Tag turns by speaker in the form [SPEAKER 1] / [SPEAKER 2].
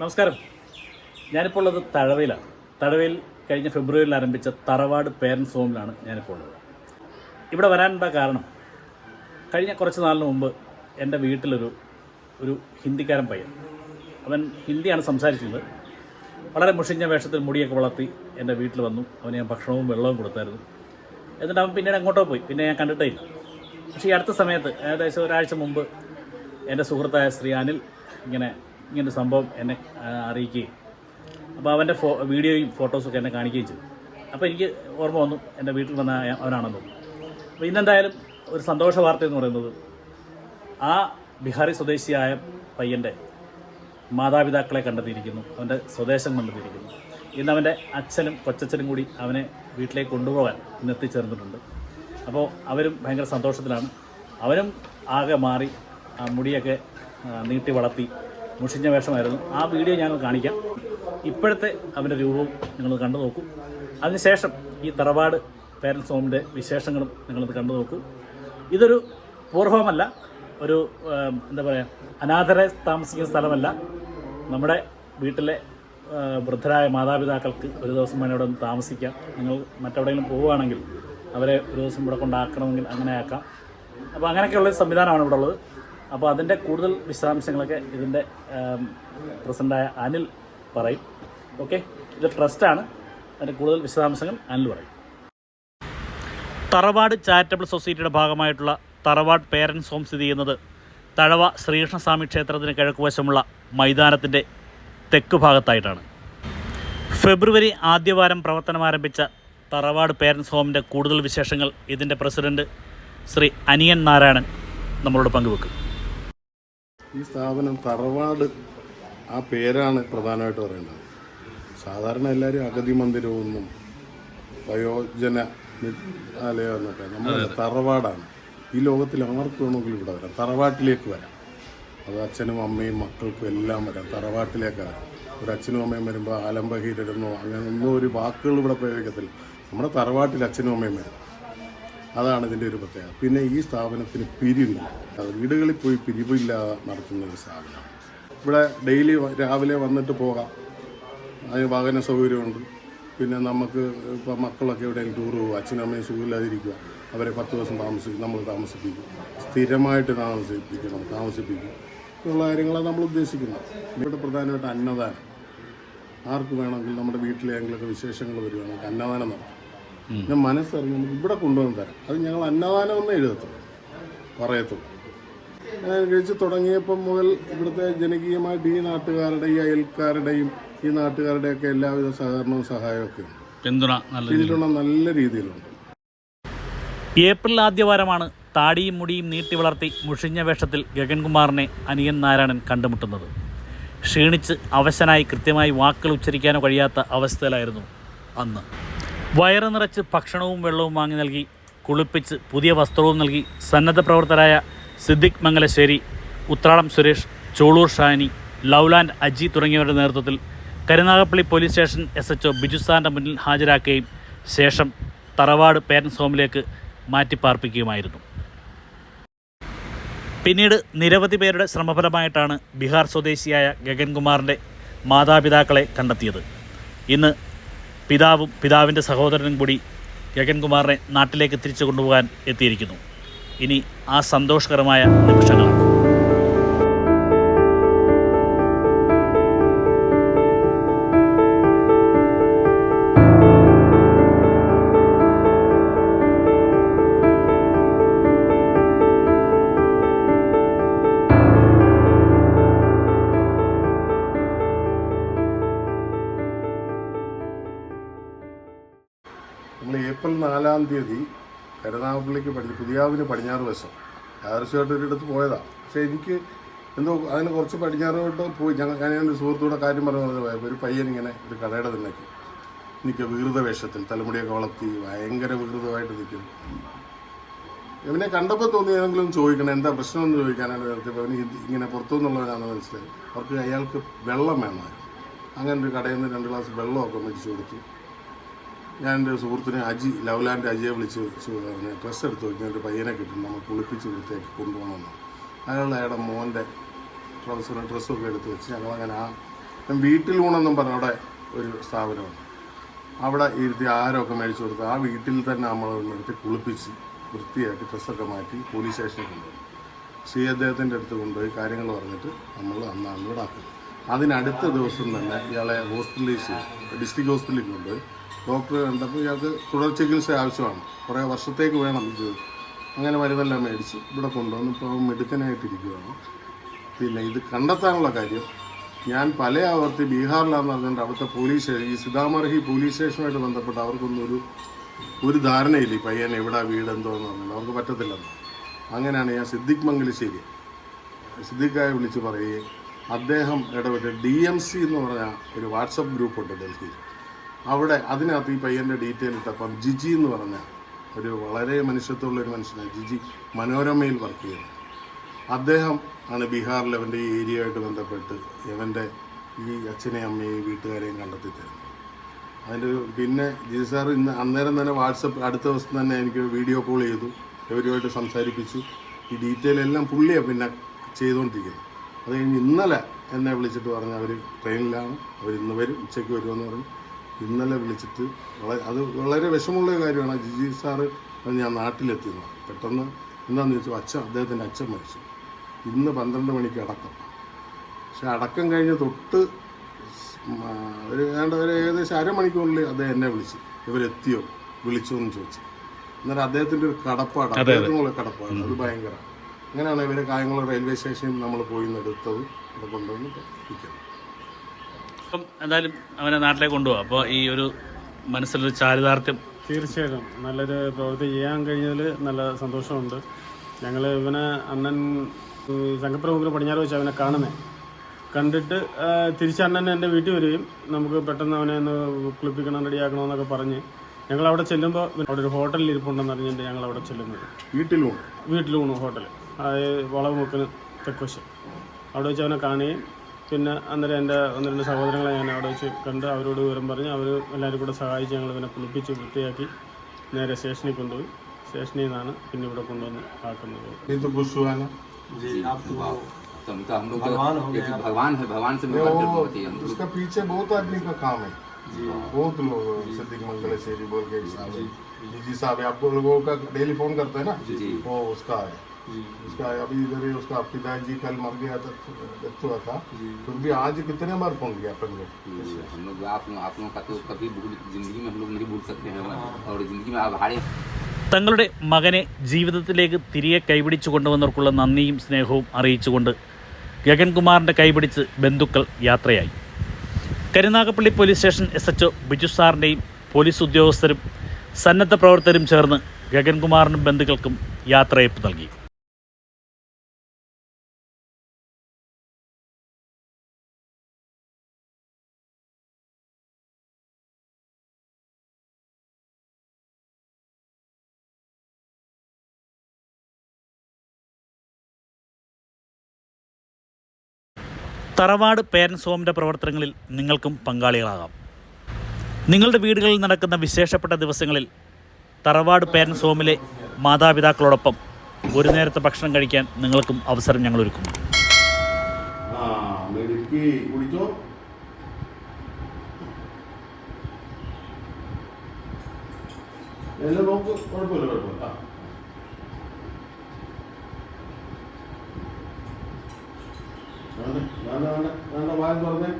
[SPEAKER 1] നമസ്കാരം. ഞാനിപ്പോൾ ഉള്ളത് തഴവയിലാണ്. തഴവയിൽ കഴിഞ്ഞ ഫെബ്രുവരിയിൽ ആരംഭിച്ച തറവാട് പേരൻസ് ഹോമിലാണ് ഞാനിപ്പോൾ ഉള്ളത്. ഇവിടെ വരാനുള്ള കാരണം കഴിഞ്ഞ കുറച്ച് നാളിന് മുമ്പ് എന്റെ വീട്ടിലൊരു ഒരു ഹിന്ദിക്കാരൻ പയ്യൻ. അവൻ ഹിന്ദിയാണ് സംസാരിച്ചത് വളരെ മുഷിഞ്ഞ വേഷത്തിൽ മുടിയൊക്കെ വളർത്തി എന്റെ വീട്ടിൽ വന്നു. അവന് ഞാൻ ഭക്ഷണവും വെള്ളവും കൊടുത്തായിരുന്നു. എന്നിട്ട് അവൻ പിന്നീട് അങ്ങോട്ടോ പോയി. പിന്നെ ഞാൻ കണ്ടിട്ടേ ഇല്ല പക്ഷേ ഈ അടുത്ത സമയത്ത് ഏകദേശം ഒരാഴ്ച മുമ്പ് എന്റെ സുഹൃത്തായ ശ്രീ അനിൽ ഇങ്ങനെ ഇങ്ങനൊരു സംഭവം എന്നെ അറിയിക്കുകയും. അപ്പോൾ അവന്റെ ഫോ വീഡിയോയും ഫോട്ടോസൊക്കെ എന്നെ കാണിക്കുകയും ചെയ്തു. അപ്പോൾ എനിക്ക് ഓർമ്മ വന്നു എന്റെ വീട്ടിൽ വന്ന അവനാണെന്ന്. അപ്പോൾ ഇന്നെന്തായാലും ഒരു സന്തോഷ വാർത്ത എന്ന് പറയുന്നത് ആ ബിഹാറി സ്വദേശിയായ പയ്യന്റെ മാതാപിതാക്കളെ കണ്ടെത്തിയിരിക്കുന്നു അവന്റെ സ്വദേശം കണ്ടെത്തിയിരിക്കുന്നു. ഇന്ന് അവന്റെ അച്ഛനും കൊച്ചച്ഛനും കൂടി അവനെ വീട്ടിലേക്ക് കൊണ്ടുപോകാൻ ഇന്ന് എത്തിച്ചേർന്നിട്ടുണ്ട്. അപ്പോൾ അവരും ഭയങ്കര സന്തോഷത്തിലാണ്. അവനും ആകെ മാറി മുടിയൊക്കെ നീട്ടി വളർത്തി മുഷിഞ്ഞ വേഷമായിരുന്നു. ആ വീഡിയോ ഞാൻ കാണിക്കാം. ഇപ്പോഴത്തെ അവന്റെ രൂപവും നിങ്ങൾ കണ്ടു നോക്കൂ. അതിനുശേഷം ഈ തറവാട് പേരൻസ് ഹോമിന്റെ വിശേഷങ്ങളും നിങ്ങളത് കണ്ടു നോക്കൂ. ഇതൊരു പൂർവമല്ല ഒരു എന്താ പറയുക അനാഥരെ താമസിക്കുന്ന സ്ഥലമല്ല. നമ്മുടെ വീട്ടിലെ വൃദ്ധരായ മാതാപിതാക്കൾക്ക് ഒരു ദിവസം വേണം ഇവിടെ ഒന്ന് താമസിക്കാം. നിങ്ങൾ മറ്റെവിടെയെങ്കിലും പോവുകയാണെങ്കിൽ അവരെ ഒരു ദിവസം ഇവിടെ കൊണ്ടാക്കണമെങ്കിൽ അങ്ങനെ ആക്കാം അപ്പോൾ അങ്ങനെയൊക്കെയുള്ള സംവിധാനമാണ് ഇവിടെ ഉള്ളത്. അപ്പോൾ അതിന്റെ കൂടുതൽ വിശദാംശങ്ങളൊക്കെ ഇതിന്റെ പ്രസിഡന്റായ അനിൽ പറയും. ഓക്കെ? ഇത് ട്രസ്റ്റാണ് അതിന്റെ കൂടുതൽ വിശദാംശങ്ങൾ അനിൽ പറയും. തറവാട് ചാരിറ്റബിൾ സൊസൈറ്റിയുടെ ഭാഗമായിട്ടുള്ള തറവാട് പേരൻസ് ഹോം സ്ഥിതി ചെയ്യുന്നത് തഴവ ശ്രീകൃഷ്ണസ്വാമി ക്ഷേത്രത്തിന് കിഴക്കുവശമുള്ള മൈതാനത്തിന്റെ തെക്ക് ഭാഗത്തായിട്ടാണ്. ഫെബ്രുവരി ആദ്യവാരം പ്രവർത്തനം ആരംഭിച്ച തറവാട് പേരൻസ് ഹോമിന്റെ കൂടുതൽ വിശേഷങ്ങൾ ഇതിന്റെ പ്രസിഡന്റ് ശ്രീ അനിയൻ നാരായണൻ നമ്മളോട് പങ്കുവെക്കും.
[SPEAKER 2] ഈ സ്ഥാപനം തറവാട് ആ പേരാണ് പ്രധാനമായിട്ട് പറയേണ്ടത്. സാധാരണ എല്ലാവരും അഗതി മന്ദിരമൊന്നും വയോജന ആലയം എന്നൊക്കെ നമ്മൾ തറവാടാണ്. ഈ ലോകത്തിൽ ആർക്ക് വേണമെങ്കിലും ഇവിടെ വരാം. തറവാട്ടിലേക്ക് വരാം. അത് അച്ഛനും അമ്മയും മക്കൾക്കും എല്ലാം വരാം. തറവാട്ടിലേക്ക് വരാം. ഒരു അച്ഛനും അമ്മയും വരുമ്പോൾ ആലംബഹീരരെന്നോ അങ്ങനെ ഒന്നും ഒരു വാക്കുകൾ ഇവിടെ പ്രയോഗിക്കത്തില്ല. നമ്മുടെ തറവാട്ടിൽ അച്ഛനും അമ്മയും വരും. അതാണ് ഇതിന്റെ ഒരു പ്രത്യേകത. പിന്നെ ഈ സ്ഥാപനത്തിന് പിരിവില്ല. അത് വീടുകളിൽ പോയി പിരിവില്ലാതെ നടത്തുന്ന ഒരു സ്ഥാപനമാണ് ഇവിടെ ഡെയിലി രാവിലെ വന്നിട്ട് പോകാം. അതിന് വാഹന സൗകര്യമുണ്ട്. പിന്നെ നമുക്ക് ഇപ്പോൾ മക്കളൊക്കെ എവിടെയെങ്കിലും ടൂർ പോകും അച്ഛനും അമ്മയും സുഖമില്ലാതിരിക്കുക അവരെ പത്ത് ദിവസം താമസിക്കും നമ്മൾ താമസിപ്പിക്കും. സ്ഥിരമായിട്ട് താമസിപ്പിക്കണം താമസിപ്പിക്കും. ഉള്ള കാര്യങ്ങളാണ് നമ്മൾ ഉദ്ദേശിക്കുന്നത്. ഇവിടെ പ്രധാനമായിട്ട് അന്നദാനം. ആർക്ക് വേണമെങ്കിൽ നമ്മുടെ വീട്ടിലെ വീട്ടിലെങ്കിലൊക്കെ വിശേഷങ്ങൾ വരുവാണെങ്കിൽ അന്നദാനം നടത്തും. പിന്നെ മനസ്സറിഞ്ഞ് നമുക്ക് ഇവിടെ കൊണ്ടുവന്ന് തരാം. അത് ഞങ്ങൾ അന്നദാനം ഒന്നും എഴുതത്തുള്ളൂ. പറയത്തുള്ളൂ. ഞാൻ കഴിച്ച് തുടങ്ങിയപ്പം മുതൽ ഇവിടുത്തെ ജനകീയമായിട്ട് ഈ നാട്ടുകാരുടെ ഈ അയൽക്കാരുടെയും ഈ നാട്ടുകാരുടെയൊക്കെ എല്ലാവിധ സഹകരണവും സഹായമൊക്കെ ഉണ്ട്.
[SPEAKER 1] പിന്തുണ
[SPEAKER 2] പിന്തുണ നല്ല രീതിയിലുണ്ട്.
[SPEAKER 1] ഏപ്രിൽ ആദ്യവാരമാണ് താടിയും മുടിയും നീട്ടി വളർത്തി മുഷിഞ്ഞ വേഷത്തിൽ ഗഗൻകുമാറിനെ അനിയൻ നാരായണൻ കണ്ടുമുട്ടുന്നത്. ക്ഷീണിച്ച് അവശനായി കൃത്യമായി വാക്കുകൾ ഉച്ചരിക്കാനോ കഴിയാത്ത അവസ്ഥയിലായിരുന്നു അന്ന്. വയറ് നിറച്ച് ഭക്ഷണവും വെള്ളവും വാങ്ങി നൽകി കുളിപ്പിച്ച് പുതിയ വസ്ത്രവും നൽകി സന്നദ്ധ പ്രവർത്തകരായ സിദ്ദിഖ് മംഗലശ്ശേരി ഉത്രാളം സുരേഷ് ചോളൂർ ഷാനി ലൗലാൻഡ് അജി തുടങ്ങിയവരുടെ നേതൃത്വത്തിൽ Karunagappally police station S H O ബിജുസാറിന്റെ മുന്നിൽ ഹാജരാക്കുകയും ശേഷം തറവാട് പേരൻസ് ഹോമിലേക്ക് മാറ്റിപ്പാർപ്പിക്കുകയുമായിരുന്നു. പിന്നീട് നിരവധി പേരുടെ ശ്രമഫലമായിട്ടാണ് ബീഹാർ സ്വദേശിയായ ഗഗൻകുമാറിന്റെ മാതാപിതാക്കളെ കണ്ടെത്തിയത്. ഇന്ന് പിതാവും പിതാവിന്റെ സഹോദരനും കൂടി ഗഗൻകുമാറിനെ നാട്ടിലേക്ക് തിരിച്ചു കൊണ്ടുപോകാൻ എത്തിയിരിക്കുന്നു. ഇനി ആ സന്തോഷകരമായ നിമിഷങ്ങളാണ്.
[SPEAKER 2] ഏപ്രിൽ നാലാം തീയതി കരുനാഗപ്പള്ളിക്ക് പടി പുതിയാവിന് പടിഞ്ഞാറ് വശം. യാദർശമായിട്ട് ഒരിടത്ത് പോയതാണ് പക്ഷേ എനിക്ക് എന്തോ അതിന് കുറച്ച് പടിഞ്ഞാറോട്ട് പോയി. ഞങ്ങൾ ഞാൻ എന്റെ സുഹൃത്തൂടെ കാര്യം പറഞ്ഞു ഒരു പയ്യൻ ഇങ്ങനെ ഒരു കടയുടെ തിന്നേക്ക് നിൽക്കുക വികൃത വേഷത്തിൽ തലമുടിയൊക്കെ വളർത്തി ഭയങ്കര വികൃതമായിട്ട് നിൽക്കും. ഇവനെ കണ്ടപ്പോൾ തോന്നി ഏതെങ്കിലും ചോദിക്കണം എന്താ പ്രശ്നം? എന്ന് ചോദിക്കാനാണ് നിർത്തിയപ്പോൾ അവന് ഇങ്ങനെ പുറത്തുനിന്നുള്ളവരാണെന്ന് മനസ്സിലായി. അവർക്ക് അയാൾക്ക് വെള്ളം വേണമായിരുന്നു. അങ്ങനെ ഒരു കടയിൽ നിന്ന് രണ്ട് ഗ്ലാസ് വെള്ളമൊക്കെ മേടിച്ചു കൊടുത്തു ഞാൻ എന്റെ സുഹൃത്തിനെ അജി ലവ്ലാന്റെ അജിയെ വിളിച്ച് പറഞ്ഞു ഡ്രസ്സ് എടുത്ത് വെക്കാൻ ഒരു പയ്യനെ കിട്ടും നമ്മൾ കുളിപ്പിച്ച് വൃത്തിയാക്കി കൊണ്ടുപോകണമെന്ന്. അയാൾ അയാളുടെ മോന്റെ ട്രൗസറും ഡ്രസ്സൊക്കെ എടുത്ത് വെച്ച് ഞങ്ങളങ്ങനെ ആ വീട്ടിൽ ഊണെന്നും പറഞ്ഞ അവിടെ ഒരു സ്ഥാപനമുണ്ട്. അവിടെ ഇരുത്തി ആരൊക്കെ മേടിച്ചു കൊടുത്ത് ആ വീട്ടിൽ തന്നെ നമ്മൾ എടുത്ത് കുളിപ്പിച്ച് വൃത്തിയാക്കി ഡ്രസ്സൊക്കെ മാറ്റി പോലീസ് സ്റ്റേഷനിൽ കൊണ്ടുപോയി സി അദ്ദേഹത്തിന്റെ അടുത്ത് കൊണ്ടുപോയി കാര്യങ്ങൾ പറഞ്ഞിട്ട് നമ്മൾ ഇവിടെ ആക്കുന്നത് അതിനടുത്ത ദിവസം തന്നെ ഇയാളെ ഹോസ്പിറ്റലിൽ ഡിസ്ട്രിക്ട് ഹോസ്പിറ്റലിൽ കൊണ്ടുപോയി. ഡോക്ടർ കണ്ടപ്പോൾ ഇയാൾക്ക് തുടർ ചികിത്സ ആവശ്യമാണ്. കുറേ വർഷത്തേക്ക് വേണം ഇത്. അങ്ങനെ മരുന്നെല്ലാം മേടിച്ച് ഇവിടെ കൊണ്ടുവന്ന് ഇപ്പോൾ മിടുക്കനായിട്ടിരിക്കുകയാണ്. പിന്നെ ഇത് കണ്ടെത്താനുള്ള കാര്യം ഞാൻ പല ആവർത്തി ബീഹാറിലാണെന്ന് പറഞ്ഞിട്ട് അവിടുത്തെ പോലീസ് ഈ സിതാമർഹി പോലീസ് സ്റ്റേഷനുമായിട്ട് ബന്ധപ്പെട്ട് അവർക്കൊന്നും ഒരു ഒരു ധാരണയില്ല. ഈ പയ്യൻ എവിടെ വീട് എന്തോന്ന് പറഞ്ഞാൽ അവർക്ക് പറ്റത്തില്ലെന്ന്. അങ്ങനെയാണ് ഞാൻ സിദ്ദിഖ് മംഗലശ്ശേരി സിദ്ദിഖായെ വിളിച്ച് പറയുകയും അദ്ദേഹം ഇടപെട്ട് ഡി എം സി എന്ന് പറഞ്ഞ ഒരു വാട്സപ്പ് ഗ്രൂപ്പുണ്ട് ഡൽഹിയിൽ. അവിടെ അതിനകത്ത് ഈ പയ്യന്റെ ഡീറ്റെയിൽ ഇട്ടപ്പം ജിജി എന്ന് പറഞ്ഞ ഒരു വളരെ മനുഷ്യത്വമുള്ള ഒരു മനുഷ്യനാണ്. ജിജി മനോരമയിൽ വർക്ക് ചെയ്യുന്നത് അദ്ദേഹം ആണ് ബീഹാറിൽ അവന്റെ ഈ ഏരിയയായിട്ട് ബന്ധപ്പെട്ട് ഇവന്റെ ഈ അച്ഛനെയും അമ്മയെയും വീട്ടുകാരെയും കണ്ടെത്തി തരുന്നത്. അതിന്റെ പിന്നെ ജിജി സാർ ഇന്ന് അന്നേരം തന്നെ വാട്സപ്പ് അടുത്ത ദിവസം തന്നെ എനിക്ക് വീഡിയോ കോൾ ചെയ്തു. ഇവരുമായിട്ട് സംസാരിപ്പിച്ചു. ഈ ഡീറ്റെയിൽ എല്ലാം പുള്ളിയാണ് പിന്നെ ചെയ്തുകൊണ്ടിരിക്കുന്നത് അത് കഴിഞ്ഞ് ഇന്നലെ എന്നെ വിളിച്ചിട്ട് പറഞ്ഞു അവർ ട്രെയിനിലാണ് അവർ ഇന്ന് വരും ഉച്ചയ്ക്ക് വരുമെന്ന് പറഞ്ഞു. ഇന്നലെ വിളിച്ചിട്ട് അത് വളരെ വിഷമമുള്ള കാര്യമാണ്. ജിജി സാറ് ഞാൻ നാട്ടിലെത്തിയെന്ന് പെട്ടെന്ന് എന്താണെന്ന് ചോദിച്ചു? അച്ഛൻ അദ്ദേഹത്തിന്റെ അച്ഛൻ മരിച്ചു. ഇന്ന് പന്ത്രണ്ട് മണിക്ക് അടക്കം. പക്ഷെ അടക്കം കഴിഞ്ഞ് തൊട്ട് ഒരു ഏതാണ്ട് ഒരു ഏകദേശം അരമണിക്കൂറിൽ അദ്ദേഹം എന്നെ വിളിച്ചു. ഇവരെത്തിയോ? വിളിച്ചോ എന്ന് ചോദിച്ചു. എന്നാൽ അദ്ദേഹത്തിന്റെ ഒരു കടപ്പാട് അദ്ദേഹത്തിനുള്ള കടപ്പാട് അത് ഭയങ്കര അങ്ങനെയാണ് ഇവരെ കായംകുളം റെയിൽവേ സ്റ്റേഷനിൽ നമ്മൾ പോയി നിന്ന് എടുത്തത്. ഇവിടെ കൊണ്ടുവന്ന് ഇരിക്കുന്നത്.
[SPEAKER 1] അപ്പം എന്തായാലും അവനെ നാട്ടിലേക്ക് കൊണ്ടുപോകാം അപ്പോൾ ഈ ഒരു മനസ്സിലൊരു ചാരിതാർത്ഥ്യം.
[SPEAKER 3] തീർച്ചയായിട്ടും. നല്ലൊരു പ്രവൃത്തി ചെയ്യാൻ കഴിഞ്ഞതിൽ നല്ല സന്തോഷമുണ്ട്. ഞങ്ങൾ ഇവനെ അണ്ണൻ സംഘപ്രമുഖർ പടിഞ്ഞാറ് വെച്ച് അവനെ കാണുന്നത് കണ്ടിട്ട് തിരിച്ച് അണ്ണൻ എന്റെ വീട്ടിൽ വരികയും നമുക്ക് പെട്ടെന്ന് അവനെ ഒന്ന് കുളിപ്പിക്കണം റെഡിയാക്കണമെന്നൊക്കെ പറഞ്ഞ് ഞങ്ങൾ അവിടെ ചെല്ലുമ്പോൾ അവിടെ ഒരു ഹോട്ടലിൽ ഇരിപ്പുണ്ടെന്ന് അറിഞ്ഞിട്ട് ഞങ്ങൾ അവിടെ ചെല്ലുന്നത്
[SPEAKER 2] വീട്ടിലുണ്ട്
[SPEAKER 3] വീട്ടിലൂണ് ഹോട്ടൽ അതായത് വളവുമുക്കിന് തെക്കുവശം. അവിടെ വെച്ച് അവനെ കാണുകയും പിന്നെ അന്നേരം എൻ്റെ ഒന്ന് രണ്ട് സഹോദരങ്ങളെ ഞാൻ അവിടെ വെച്ച് കണ്ട് അവരോട് വിവരം പറഞ്ഞ് അവർ എല്ലാവരും കൂടെ സഹായിച്ച് ഞങ്ങൾ ഇവനെ കുളിപ്പിച്ച് വൃത്തിയാക്കി നേരെ സ്റ്റേഷനിൽ കൊണ്ടുപോയി സ്റ്റേഷനിൽ നിന്നാണ് പിന്നെ ഇവിടെ കൊണ്ടുവന്ന് ആക്കുന്നത്
[SPEAKER 2] ये तो खुश हुआ ना
[SPEAKER 4] तो हम तो हम लोग तो एक भगवान है भगवान से मिलकर
[SPEAKER 2] वो
[SPEAKER 4] बहुत ही हम लोग
[SPEAKER 2] उसका पीछे बहुत आदमी का काम है बहुत लोग सिद्दीक मंगलेश्वरी बोल के एक साहब है। जी जी साहब है आपको लोगों का डेली फोन करते हैं ना
[SPEAKER 4] जी।
[SPEAKER 2] वो उसका है उसका है। अभी इधर ही उसका पिताजी कल मर गया था डेथ हुआ था फिर भी आज कितने बार फोन किया अपन लोग
[SPEAKER 4] हम लोग आप लोग आप लोगों का तो कभी भूल जिंदगी में हम लोग नहीं भूल सकते हैं और जिंदगी में आभारी
[SPEAKER 1] തങ്ങളുടെ മകനെ ജീവിതത്തിലേക്ക് തിരികെ കൈപിടിച്ചു കൊണ്ടുവന്നവർക്കുള്ള നന്ദിയും സ്നേഹവും അറിയിച്ചുകൊണ്ട് ഗഗൻകുമാറിൻ്റെ കൈപിടിച്ച് ബന്ധുക്കൾ യാത്രയായി Karunagappally police station S H Biju സാറിൻ്റെയും police ഉദ്യോഗസ്ഥരും സന്നദ്ധ പ്രവർത്തകരും ചേർന്ന് ഗഗൻകുമാറിനും ബന്ധുക്കൾക്കും യാത്രയപ്പ് നൽകി തറവാട് പേരൻസ് ഹോമിന്റെ പ്രവർത്തനങ്ങളിൽ നിങ്ങൾക്കും പങ്കാളികളാകാം. നിങ്ങളുടെ വീടുകളിൽ നടക്കുന്ന വിശേഷപ്പെട്ട ദിവസങ്ങളിൽ തറവാട് പേരൻസ് ഹോമിലെ മാതാപിതാക്കളോടൊപ്പം ഒരു നേരത്തെ ഭക്ഷണം കഴിക്കാൻ നിങ്ങൾക്കും അവസരം ഞങ്ങൾ
[SPEAKER 2] ഒരുക്കും നോക്ക് കുഴപ്പമില്ല കുഴപ്പമില്ല. ആ. വേണ്ട വേണ്ട വേണ്ട വേണ്ട വായം തുറന്നേ